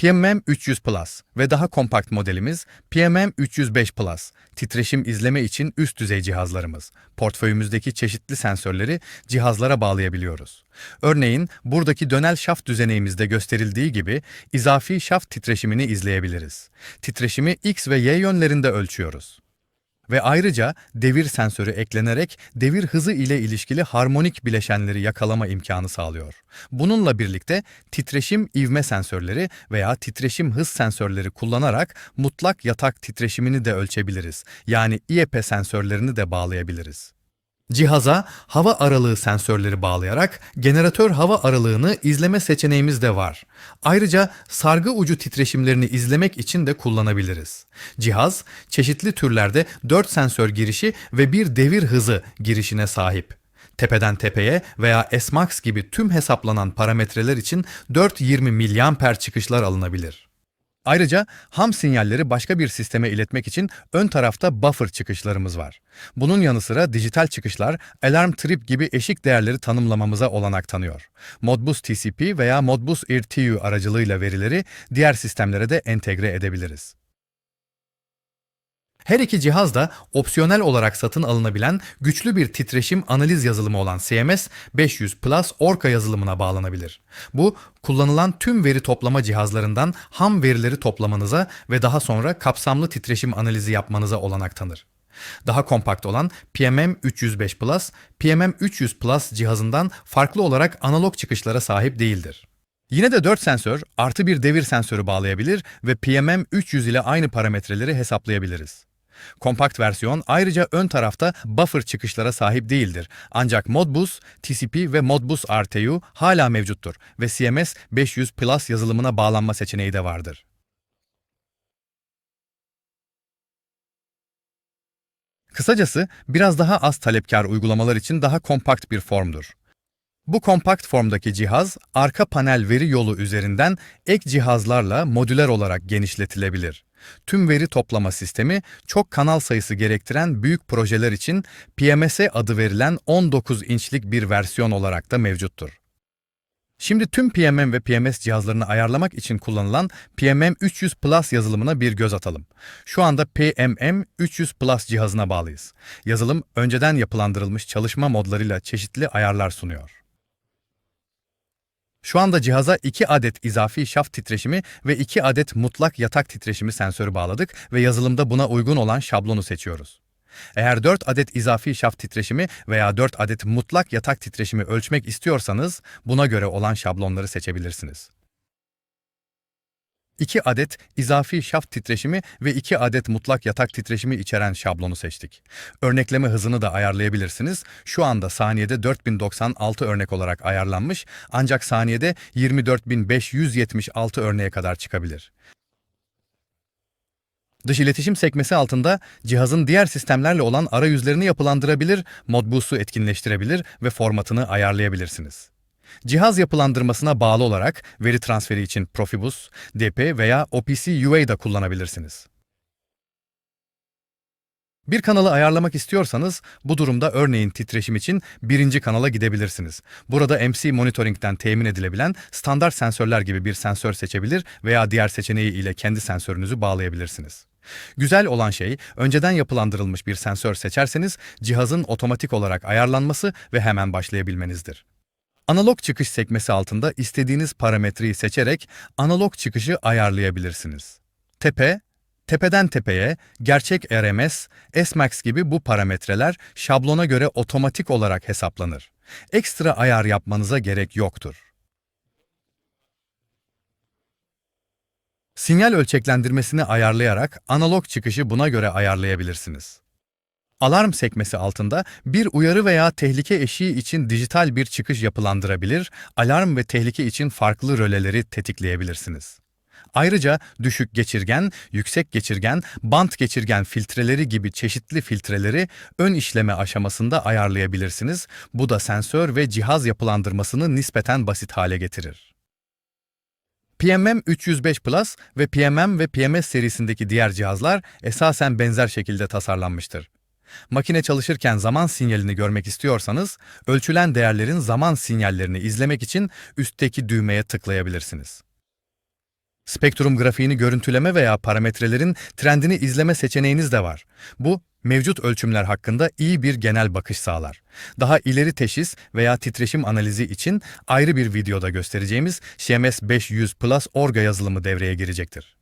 PMM 300 Plus ve daha kompakt modelimiz PMM 305 Plus. Titreşim izleme için üst düzey cihazlarımız. Portföyümüzdeki çeşitli sensörleri cihazlara bağlayabiliyoruz. Örneğin buradaki dönel şaft düzeneğimizde gösterildiği gibi izafi şaft titreşimini izleyebiliriz. Titreşimi X ve Y yönlerinde ölçüyoruz. Ve ayrıca devir sensörü eklenerek devir hızı ile ilişkili harmonik bileşenleri yakalama imkanı sağlıyor. Bununla birlikte titreşim ivme sensörleri veya titreşim hız sensörleri kullanarak mutlak yatak titreşimini de ölçebiliriz. Yani IEP sensörlerini de bağlayabiliriz. Cihaza hava aralığı sensörleri bağlayarak generatör hava aralığını izleme seçeneğimiz de var. Ayrıca sargı ucu titreşimlerini izlemek için de kullanabiliriz. Cihaz çeşitli türlerde 4 sensör girişi ve bir devir hızı girişine sahip. Tepeden tepeye veya S-Max gibi tüm hesaplanan parametreler için 420 mAh çıkışlar alınabilir. Ayrıca ham sinyalleri başka bir sisteme iletmek için ön tarafta buffer çıkışlarımız var. Bunun yanı sıra dijital çıkışlar alarm trip gibi eşik değerleri tanımlamamıza olanak tanıyor. Modbus TCP veya Modbus RTU aracılığıyla verileri diğer sistemlere de entegre edebiliriz. Her iki cihaz da opsiyonel olarak satın alınabilen güçlü bir titreşim analiz yazılımı olan CMS 500 Plus Orca yazılımına bağlanabilir. Bu, kullanılan tüm veri toplama cihazlarından ham verileri toplamanıza ve daha sonra kapsamlı titreşim analizi yapmanıza olanak tanır. Daha kompakt olan PMM 305 Plus, PMM 300 Plus cihazından farklı olarak analog çıkışlara sahip değildir. Yine de 4 sensör artı bir devir sensörü bağlayabilir ve PMM 300 ile aynı parametreleri hesaplayabiliriz. Kompakt versiyon ayrıca ön tarafta buffer çıkışlara sahip değildir. Ancak Modbus, TCP ve Modbus RTU hala mevcuttur ve CMS 500 Plus yazılımına bağlanma seçeneği de vardır. Kısacası biraz daha az talepkar uygulamalar için daha kompakt bir formdur. Bu kompakt formdaki cihaz, arka panel veri yolu üzerinden ek cihazlarla modüler olarak genişletilebilir. Tüm veri toplama sistemi, çok kanal sayısı gerektiren büyük projeler için PMS adı verilen 19 inçlik bir versiyon olarak da mevcuttur. Şimdi tüm PMM ve PMS cihazlarını ayarlamak için kullanılan PMM 300 Plus yazılımına bir göz atalım. Şu anda PMM 300 Plus cihazına bağlıyız. Yazılım önceden yapılandırılmış çalışma modlarıyla çeşitli ayarlar sunuyor. Şu anda cihaza 2 adet izafi şaft titreşimi ve 2 adet mutlak yatak titreşimi sensörü bağladık ve yazılımda buna uygun olan şablonu seçiyoruz. Eğer 4 adet izafi şaft titreşimi veya 4 adet mutlak yatak titreşimi ölçmek istiyorsanız buna göre olan şablonları seçebilirsiniz. 2 adet izafi şaft titreşimi ve 2 adet mutlak yatak titreşimi içeren şablonu seçtik. Örnekleme hızını da ayarlayabilirsiniz. Şu anda saniyede 4096 örnek olarak ayarlanmış ancak saniyede 24576 örneğe kadar çıkabilir. Dış iletişim sekmesi altında cihazın diğer sistemlerle olan arayüzlerini yapılandırabilir, Modbus'u etkinleştirebilir ve formatını ayarlayabilirsiniz. Cihaz yapılandırmasına bağlı olarak veri transferi için Profibus, DP veya OPC UA da kullanabilirsiniz. Bir kanalı ayarlamak istiyorsanız bu durumda örneğin titreşim için birinci kanala gidebilirsiniz. Burada MC Monitoring'den temin edilebilen standart sensörler gibi bir sensör seçebilir veya diğer seçeneği ile kendi sensörünüzü bağlayabilirsiniz. Güzel olan şey, önceden yapılandırılmış bir sensör seçerseniz cihazın otomatik olarak ayarlanması ve hemen başlayabilmenizdir. Analog çıkış sekmesi altında istediğiniz parametreyi seçerek analog çıkışı ayarlayabilirsiniz. Tepe, tepeden tepeye, gerçek RMS, S-Max gibi bu parametreler şablona göre otomatik olarak hesaplanır. Ekstra ayar yapmanıza gerek yoktur. Sinyal ölçeklendirmesini ayarlayarak analog çıkışı buna göre ayarlayabilirsiniz. Alarm sekmesi altında bir uyarı veya tehlike eşiği için dijital bir çıkış yapılandırabilir, alarm ve tehlike için farklı röleleri tetikleyebilirsiniz. Ayrıca düşük geçirgen, yüksek geçirgen, bant geçirgen filtreleri gibi çeşitli filtreleri ön işleme aşamasında ayarlayabilirsiniz. Bu da sensör ve cihaz yapılandırmasını nispeten basit hale getirir. PMM 305 Plus ve PMM ve PMS serisindeki diğer cihazlar esasen benzer şekilde tasarlanmıştır. Makine çalışırken zaman sinyalini görmek istiyorsanız, ölçülen değerlerin zaman sinyallerini izlemek için üstteki düğmeye tıklayabilirsiniz. Spektrum grafiğini görüntüleme veya parametrelerin trendini izleme seçeneğiniz de var. Bu, mevcut ölçümler hakkında iyi bir genel bakış sağlar. Daha ileri teşhis veya titreşim analizi için ayrı bir videoda göstereceğimiz CMS 500 Plus Orga yazılımı devreye girecektir.